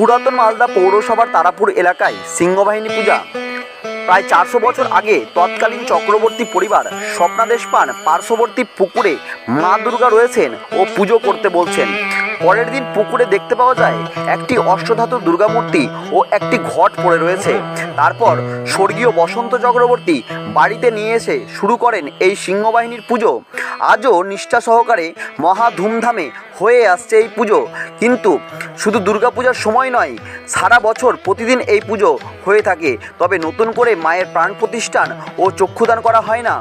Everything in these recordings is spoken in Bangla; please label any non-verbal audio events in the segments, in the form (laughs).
পুরাতন মালদা পৌরসভার তারাপুর এলাকায় সিংহবাহিনী পূজা। প্রায় চারশো বছর আগে তৎকালীন চক্রবর্তী পরিবার স্বপ্নাদেশ পান পার্শ্ববর্তী পুকুরে মা দুর্গা রয়েছেন ও পুজো করতে বলছেন। পরের দিন পুকুরে দেখতে পাওয়া যায়, একটি অষ্টধাতুর দুর্গামূর্তি ও একটি ঘট পড়ে রয়েছে। তারপর স্বর্গীয় বসন্ত চক্রবর্তী বাড়িতে নিয়ে এসে শুরু করেন এই সিংহবাহিনীর পুজো। আজও নিষ্ঠা সহকারে মহা ধুমধামে হয়ে আসছে এই পুজো। কিন্তু শুধু দুর্গাপূজার সময় নয়, সারা বছর প্রতিদিন এই পুজো হয়ে থাকে। তবে নতুন করে মায়ের প্রাণ প্রতিষ্ঠান ও চক্ষুদান করা হয় না।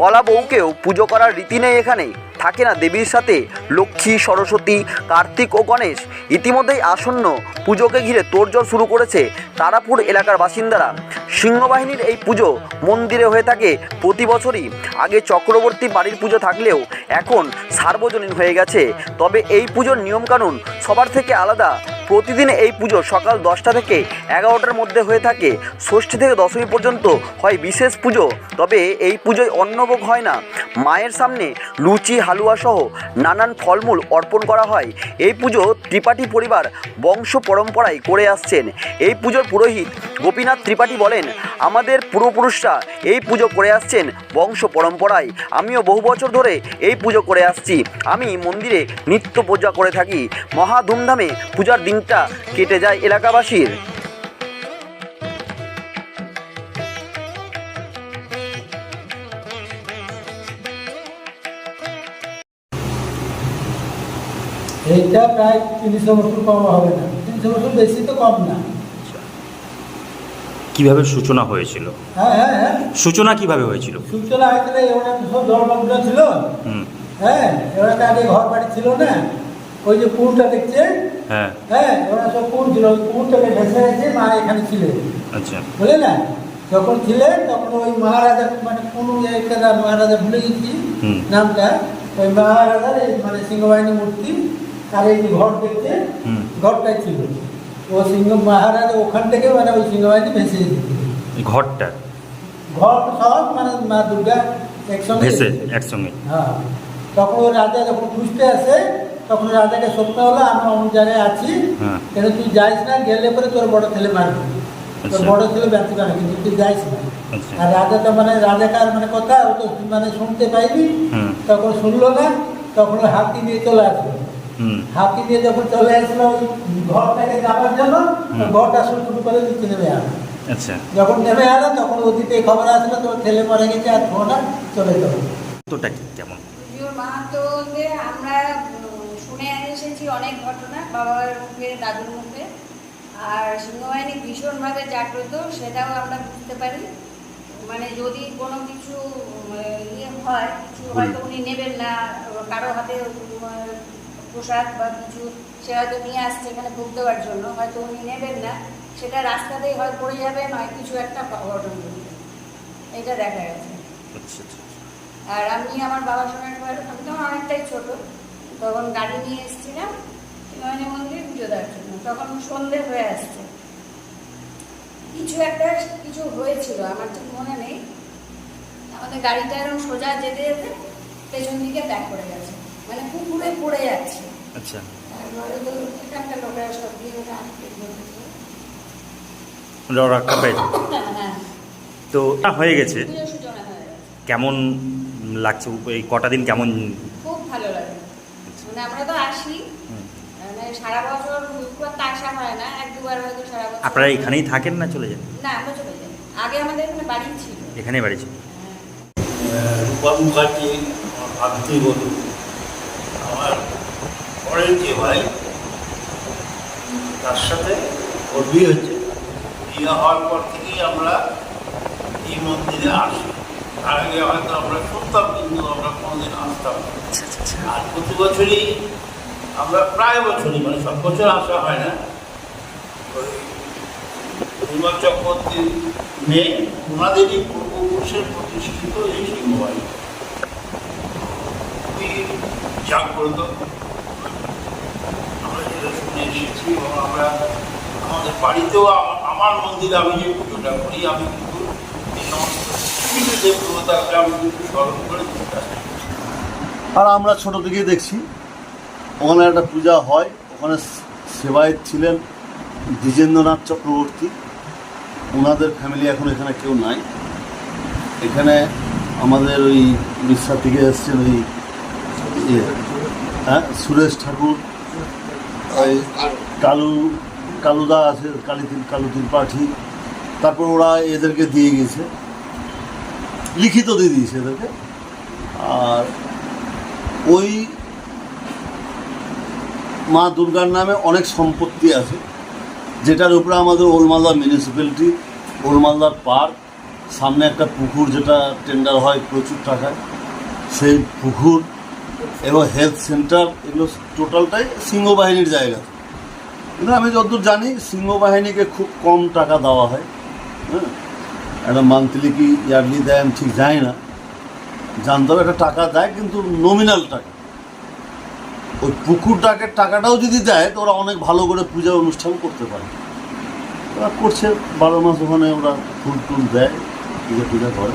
কলা বউকেও পুজো করার রীতি নেই এখানে। থাকে না দেবীর সাথে লক্ষ্মী, সরস্বতী, কার্তিক ও গণেশ। ইতিমধ্যেই আসন্ন পুজোকে ঘিরে তোড়জোড় শুরু করেছে তারাপুর এলাকার বাসিন্দারা। সিংহবাহিনীর এই পুজো মন্দিরে হয়ে থাকে প্রতি বছরই। আগে চক্রবর্তী বাড়ির পুজো থাকলেও এখন সার্বজনীন হয়ে গেছে। তবে এই পুজোর নিয়মকানুন সবার থেকে আলাদা। প্রতিদিন এই পুজো সকাল দশটা থেকে এগারোটার মধ্যে হয়ে থাকে। ষষ্ঠী থেকে দশমী পর্যন্ত হয় বিশেষ পুজো। তবে এই পুজোয় অন্নভোগ হয় না। মায়ের সামনে লুচি, হালুয়া সহ নানান ফলমূল অর্পণ করা হয়। এই পুজো ত্রিপাঠী পরিবার বংশ পরম্পরায় করে আসছেন। এই পুজোর পুরোহিত গোপীনাথ ত্রিপাঠী বলেন, আমাদের পূর্বপুরুষরা এই পুজো করে আসছেন বংশ পরম্পরায়। আমিও বহু বছর ধরে এই পুজো করে আসছি। আমি মন্দিরে নিত্য পূজা করে থাকি। মহা ধুমধামে পূজার দিনটা কেটে যায় এলাকাবাসীর। এইটা প্রায় তিনশো বছর কম হবে না। তিনশো বছর বেশি তো কম না। কীভাবে সূচনা হয়েছিল? হ্যাঁ হ্যাঁ হ্যাঁ। সূচনা কীভাবে হয়েছিল? সূচনা হয়েছিল সব জলমগ্ন ছিল। হুম। হ্যাঁ এবার তো আগে ঘর বাড়ি ছিল না। ওই যে পুরটা দেখছে? হ্যাঁ। হ্যাঁ ওরা সব পুর ছিল ওই পুরটাকে ভেসে গেছে মা এখানে ছিলেন আচ্ছা। বুঝলে না? যখন ছিলেন তখন ওই মহারাজা মানে কোন একটা মহারাজা ভুলে গেছি নামটা। ওই মহারাজার এই মানে সিংহবাহিনী মূর্তি আর এই যে ঘর দেখছে। ঘরটাই ছিল। ও সিংহ মহারাজা ওখান থেকে মানে ওই সিংহবাহিনী ভেসে ঘরটা? ঘর সব মানে মা দুর্গা একসঙ্গে ভেসে। একসঙ্গে। হ্যাঁ। তখন ওই রাজা যখন খুঁজতে আসে তখন রাজাকে স্বপ্ন হলো আমি অন্য জায়গায় আছি। হ্যাঁ। কেন তুই যাইস না? গেলে পরে তোর বড় ছেলে মারবে। তোর আচ্ছা। বড় ছেলে ব্যর্থ পারে কিন্তু তুই যাইস না। আচ্ছা। আর রাজা তো মানে রাজাকার মানে কথা ও তো মানে শুনতে পাইনি। হুম। তখন শুনলো না তখন হাতি নিয়ে চলে আসলো। হাতি নিয়ে যখন চলে আসলো ঘরটাকে যাবার জন্য ঘরটা শুরু শুরু করে নিচে নেমে আলো আচ্ছা। যখন নেমে আলো তখন ওদিকে খবর আসলো তোর ছেলে মরে গেছে আর ফোনটা চলে গেল। তোটা কেমন? আমরা শুনে এসেছি অনেক ঘটনা বাবার মুখে দাদুর মুখে। আর সিংহবাহিনী ভীষণভাবে জাগ্রত সেটাও আমরা বুঝতে পারি। মানে যদি কোনো কিছু ইয়ে হয় কিছু হয়তো উনি নেবেন না কারও হাতে প্রসাদ বা কিছু সে হয়তো নিয়ে আসছে এখানে ভোগ দেওয়ার জন্য হয়তো উনি নেবেন না সেটা রাস্তাতেই হয় পড়ে যাবে নয় কিছু একটা ঘটন ঘটবে। এটা দেখা গেছে। আচ্ছা আচ্ছা আর আমি আমার বাবার সঙ্গে আমি তখন অনেকটাই ছোট তখন গাড়ি নিয়ে এসেছিলাম শিবানী মন্দির পুজো দেওয়ার জন্য। তখন সন্ধে হয়ে আসছে। কিছু একটা কিছু হয়েছিল আমার ঠিক মনে নেই। আমাদের গাড়িটা এরকম সোজা যেতে যেতে পেছন দিকে ব্যাক করে গেছে। মানে পুকুরে পড়ে যাচ্ছে। আচ্ছা। তারপরে তো এখানকার লোকেরা সব দিয়ে ওটা আটকে রক্ষা পেয়েছে (laughs) হ্যাঁ তো হয়ে গেছে। হয়ে কেমন লাগছে? এই কটা দিন কেমন মানে আমরা তো আসি। মানে সারা বছর আসা হয় না এক দুবার হয়তো সারা বছর। আপনারা এখানেই থাকেন না চলে যান? না আমরা চলে যাই। আগে আমাদের এখানে বাড়ি ছিল। এখানেই বাড়ি ছিল। হ্যাঁ। রূপা মুখার্জি আমার ভাবতেই বলুন আমার পরের যে ভাই তার সাথে ওর বিয়ে হচ্ছে বিয়ে হওয়ার পর থেকেই আমরা এই মন্দিরে আসি। তার আগে হয়তো আমরা শুনতাম কিন্তু আমরা কোনোদিন আসতাম আর প্রতি বছরই আমরা প্রায় বছরই মানে সব বছর আসা হয় না। পূর্ণ চক্রবর্তীর মেয়ে ওনাদেরই পূর্বপুরুষের প্রতিষ্ঠিত এই খুবই জাগ্রত। আমরা যেটা শুনে এসেছি এবং আমরা আমাদের বাড়িতেও আমার মন্দিরে আমি যে পুজোটা করি আমি কিন্তু এই সমস্ত আর আমরা ছোট থেকেই দেখছি। ওখানে একটা পূজা হয় ওখানে সেবায়ত ছিলেন দ্বিজেন্দ্রনাথ চক্রবর্তী। ওনাদের ফ্যামিলি এখন এখানে কেউ নাই। এখানে আমাদের ওই উড়িষ্যা থেকে এসছেন ওই ইয়ে, হ্যাঁ সুরেশ ঠাকুর। ওই কালু কালুদা আছে কালী কালু ত্রিপাঠী তারপর ওরা এদেরকে দিয়ে গেছে। লিখিত দিয়ে দিয়েছে এদেরকে। আর ওই মা দুর্গার নামে অনেক সম্পত্তি আছে, যেটার উপরে আমাদের ওলমালদা মিউনিসিপ্যালিটি ওলমালদার পার্ক সামনে একটা পুকুর যেটা টেন্ডার হয় প্রচুর টাকায়। সেই পুকুর এবং হেলথ সেন্টার এগুলো টোটালটাই সিংহবাহিনীর জায়গা। কিন্তু আমি যতদূর জানি, সিংহবাহিনীকে খুব কম টাকা দেওয়া হয়। হ্যাঁ? একটা মান্থলি কি ইয়ারলি দেয় আমি ঠিক জানি না। জানতে হবে একটা টাকা দেয় কিন্তু নমিনাল টাকা। ওই পুকুর ডাকের টাকাটাও যদি দেয় তো ওরা অনেক ভালো করে পূজা অনুষ্ঠান করতে পারে। ওরা করছে বারো মাস ওখানে ওরা ফুল টুল দেয় পূজা টুজা করে।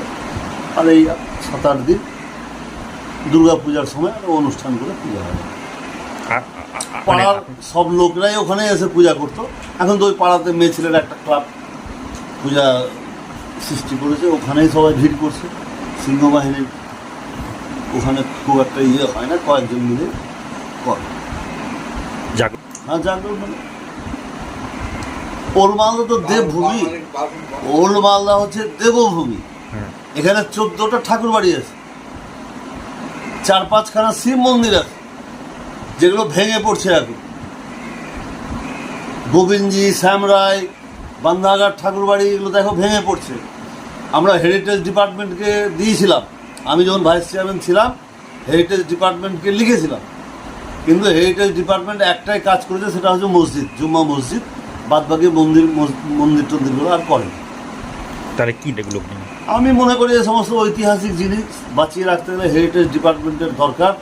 আর এই সাত আট দিন দুর্গা পূজার সময় অনুষ্ঠান করে পূজা হয়। মানে পাড়ার সব লোকরাই ওখানে এসে পূজা করতো। এখন তো ওই পাড়াতে মেয়ে ছেলের একটা ক্লাব পূজা সৃষ্টি করেছে ওখানেই সবাই ভিড় করছে। সিংহবাহিনীর ওখানে খুব একটা ইয়ে হয় না কয়েকজন মিলে করে। হ্যাঁ জাগরণ মানে ওল মালদা তো দেবভূমি। ওল মালদা হচ্ছে দেবভূমি। হুম। এখানে চোদ্দটা ঠাকুর বাড়ি আছে। চার পাঁচখানা শিব মন্দির আছে যেগুলো ভেঙে পড়ছে এখন। গোবিন্দজি শ্যামরায় বান্ধাঘাট ঠাকুর বাড়ি এগুলো দেখো ভেঙে পড়ছে। আমরা হেরিটেজ ডিপার্টমেন্টকে দিয়েছিলাম। আমি যখন ভাইস চেয়ারম্যান ছিলাম হেরিটেজ ডিপার্টমেন্টকে লিখেছিলাম। কিন্তু হেরিটেজ ডিপার্টমেন্ট একটাই কাজ করেছে সেটা হচ্ছে মসজিদ জুম্মা মসজিদ। বাদ বাকি মন্দির মন্দির টন্দিরগুলো আর করে তাহলে কি এগুলো? আমি মনে করি এই সমস্ত ঐতিহাসিক জিনিস বাঁচিয়ে রাখতে গেলে হেরিটেজ ডিপার্টমেন্টের দরকার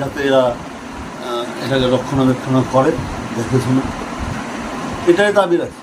যাতে এরা এটাকে রক্ষণাবেক্ষণ করে। দেখে শুনে। এটাই দাবি রাখছি।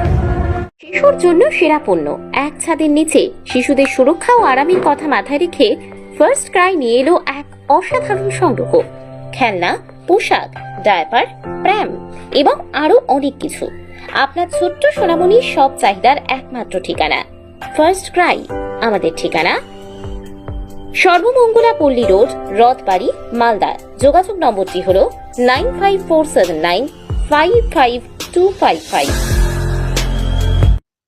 শিশুর জন্য সেরা পণ্য। এক ছাদের নিচে শিশুদের সুরক্ষা ও আরামের কথা মাথায় রেখে ফার্স্ট ক্রাই নিয়ে এলো এক অসাধারণ সংগ্রহ। খেলনা, পোশাক ডায়পার প্র্যাম এবং আরও অনেক কিছু। আপনার ছোট্ট সোনামণির সব চাহিদার একমাত্র ঠিকানা। ফার্স্ট ক্রাই আমাদের ঠিকানা। সর্বমঙ্গলা পল্লী রোড, রথবাড়ি, মালদা। যোগাযোগ নম্বরটি হল nine five four seven nine five five two five five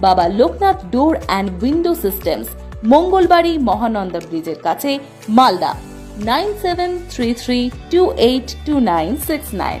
Baba Loknath door and window systems, Mangalbari Mahananda ব্রিজের কাছে, Malda, nine seven three three two eight two nine six nine.